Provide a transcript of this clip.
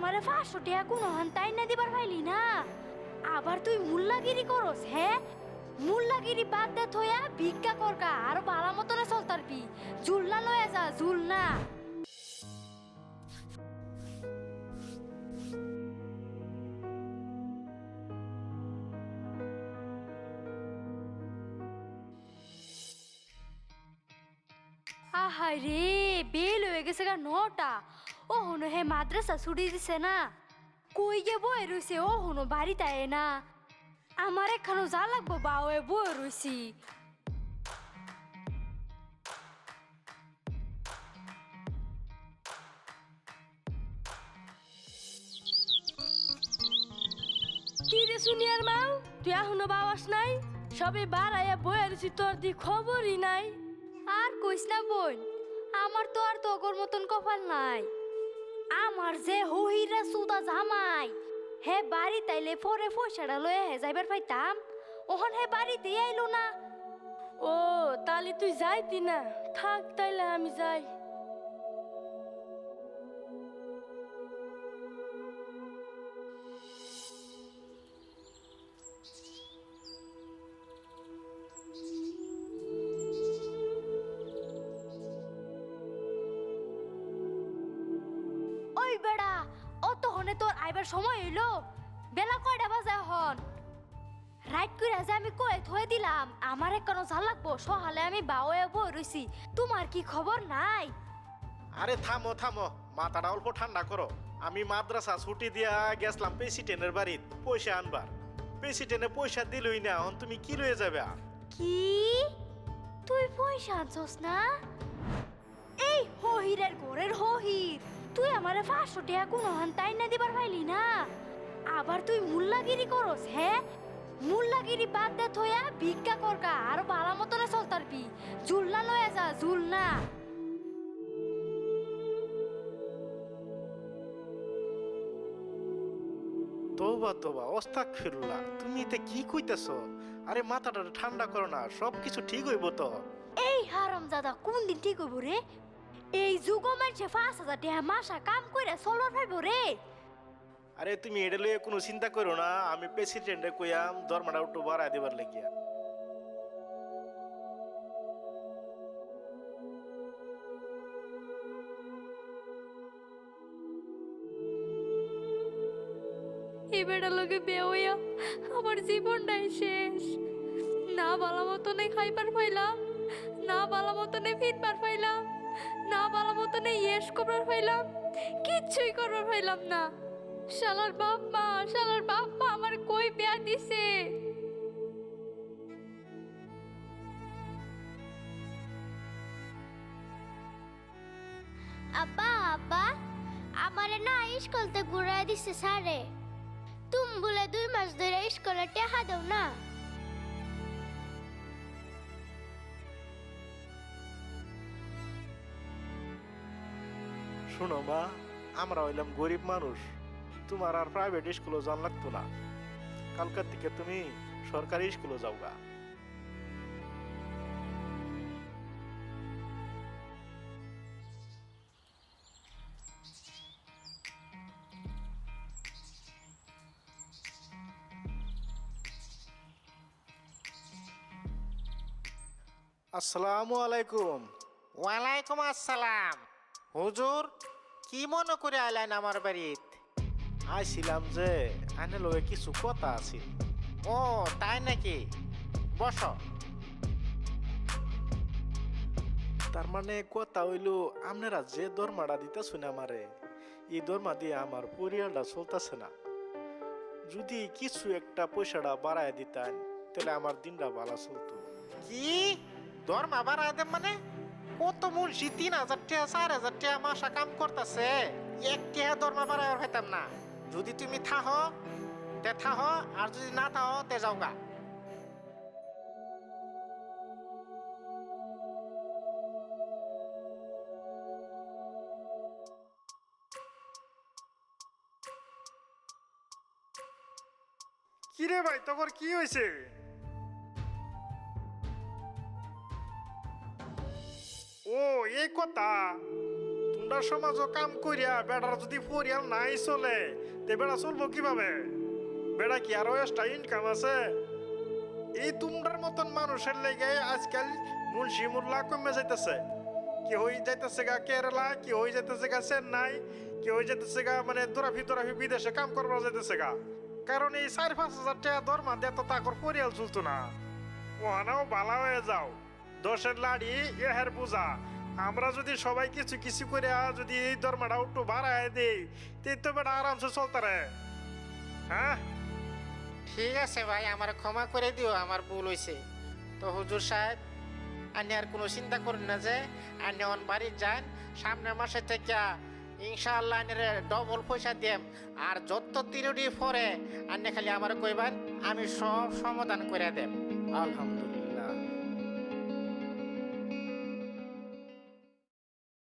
আমারে পাঁচশো টাকা কোনো হান্তাই না দিবার পাইলি না? আবার তুই মুল্লাগিরি করস হ্যাঁ মুল্লাগিরি বাদ দে থইয়া ভিক্ষা করকা আর ভালো মতনে চলতার পি জুলনা লয়ে যা জুলনা আহাই রে, বেল হয়ে গেছে গা নটা। ও হনো হে মাদ্রাসা ছুটি দিছে না কই গে বয়ে রইছে ও হনো বাড়িতে আয় না আমার এখানো যা লাগবো বাওয়ে বয়ে রইছি কি রে সুনিয়ার মাও তুই এখনও বাবাস নাই সবে বাড়াইয়া বয়ে রইছি তোর দি খবরই নাই আর কইস না বোন আমার তো আর তগর মতন কপাল নাই আমার যে হহিরা সুদা জামাই, হে বাড়ি তাইলে পরে পয়সাটা লয়ে হে যাইবার পাইতাম। ওহন হে বাড়িতে আইলো না। ও, তাহলে তুই যাইতি না। থাক তাইলে আমি যাই। অতক্ষণে তোর আইবার সময় হইল? বেলা কয়টা বাজে এখন? রাইট করে যে আমি কয়ে থয়ে দিলাম আমার এখনও যা লাগবো সহালে আমি বাওয়ে বই রইছি। তোমার কি খবর নাই? আরে থামো থামো মাথাটা অল্প ঠান্ডা করো। আমি মাদ্রাসা ছুটি দিয়া গেছলাম প্রেসিডেন্টের বাড়িত পয়সা আনবার। প্রেসিডেন্টে পয়সা দিলই না এখন তুমি কি লয়ে যাবে কি? তুই পয়সা আনছস না? এই হহিরের ঘরের হহির। তুই আমারে পাঁচশো টাকা কোনো হান্তাই না দিবার পাইলি না? আবার তুই মুল্লাগিরি করস হ্যাঁ মুল্লাগিরি বাদ দে থইয়া ভিক্ষা করকা আর ভালো মতনে চলতার পি। জুলনা লয়ে যা জুলনা তোবা তোবা অস্তাক ফিরুলা তুমি এতে কি কইতেছ? আরে মাথাটা ঠান্ডা করো না সব কিছু ঠিক হইব তো। এই হারাম দাদা কোন দিন ঠিক হইব রে? এই যুগ মানুষে পাঁচ হাজার টাকা মাসা কাম কইরা চলর পাইব রে। আরে তুমি এটা লইয়ে কোনো চিন্তা করো না আমি প্রেসিডেন্টে কইয়াম দরমাটা একটু বাড়ায় দেবার লাগিয়া। এই লগে বিয়ে হইয়া আমার জীবনটাই শেষ। না বালা মতনে খাইবার পাইলাম না বালা মতনে ফিরবার পাইলাম। না বালা মতনে ইয়েস করবার পাইলাম কিচ্ছুই করবার পাইলাম না। শালার বাপ মা শালার বাপ মা আমার কই বিয়া দিছে? আব্বা আব্বা, আমারে না স্কুলতে ঘুরাই দিছে স্যারে। তুমি বলে দুই মাস ধরে স্কুলে টেহা দাও না। শোনো মা, আমরা হইলাম গরিব মানুষ। তোমার আর প্রাইভেট স্কুলে যান লাগতো না। কালকার থেকে তুমি সরকারি স্কুলে যাও গা আসসালামু আলাইকুম। ওয়ালাইকুম আসসালাম। হুজুর কি মনে করে আইলেন আমার বাড়িত? আইছিলাম যে আনে লগে কিছু কথা আছে। ও তাই নাকি? বস। তার মানে কথা হইল আপনারা যে দরমাটা দিতেছেন আমারে এই দরমা দিয়ে আমার পরিবারটা চলতেছে না। যদি কিছু একটা পয়সাটা বাড়ায় দিতেন তাহলে আমার দিনটা ভালো চলতো। কি? দরমা বাড়ায় দেন মানে? কত মুন্সি তিন হাজার টাকা, চার হাজার টাকা মাসা কাম করতেছে। এক টাকা দরমা বাড়ায় হইতাম না। যদি তুমি থাহ, তে থাহ, আর যদি না থাহ, তে যাও গা কিরে ভাই, তোর কি হয়েছে ও, এই কথা। তুমি তোমরা সমাজও কাম করিয়া বেড়ার যদি পরিয়াল নাই চলে, তে বেড়া চলবো কীভাবে? বেড়া কি আরও এক্সট্রা ইনকাম আছে? এই তোমরার মতন মানুষের লেগে আজকাল মুন্সি মুল্লা কমে যাইতেছে। কি হয়ে যাইতেছে গা কেরালা, কি হয়ে যাইতেছে গা চেন্নাই, কি হয়ে যাইতেছে গা মানে দোরাফি দোরাফি বিদেশে কাম করবা যাইতেছে গা। কারণ এই চার পাঁচ হাজার টাকা দরমা দিয়ে তো তাকর পরিয়াল চলতো না। ওহানাও বালা হয়ে যাও। দশের লাড়ি এহের পূজা আমরা যদি সবাই কিছু কিছু করে যদি এই দরমাটা একটু বাড়ায় দিই, তে তো বেটা আরামসে চলতারে হ্যাঁ? ঠিক আছে ভাই, আমার ক্ষমা করে দিও, আমার ভুল হয়েছে তো হুজুর সাহেব আপনি আর কোনো চিন্তা করেন না যে আপনি অন বাড়ি যান, সামনের মাসে থেকে ইনশাআল্লাহ আনের ডবল পয়সা দিম আর যত তিরুডি পরে আপনি খালি আমার কইবেন, আমি সব সমাধান করে দেব। আলহামদুলিল্লাহ।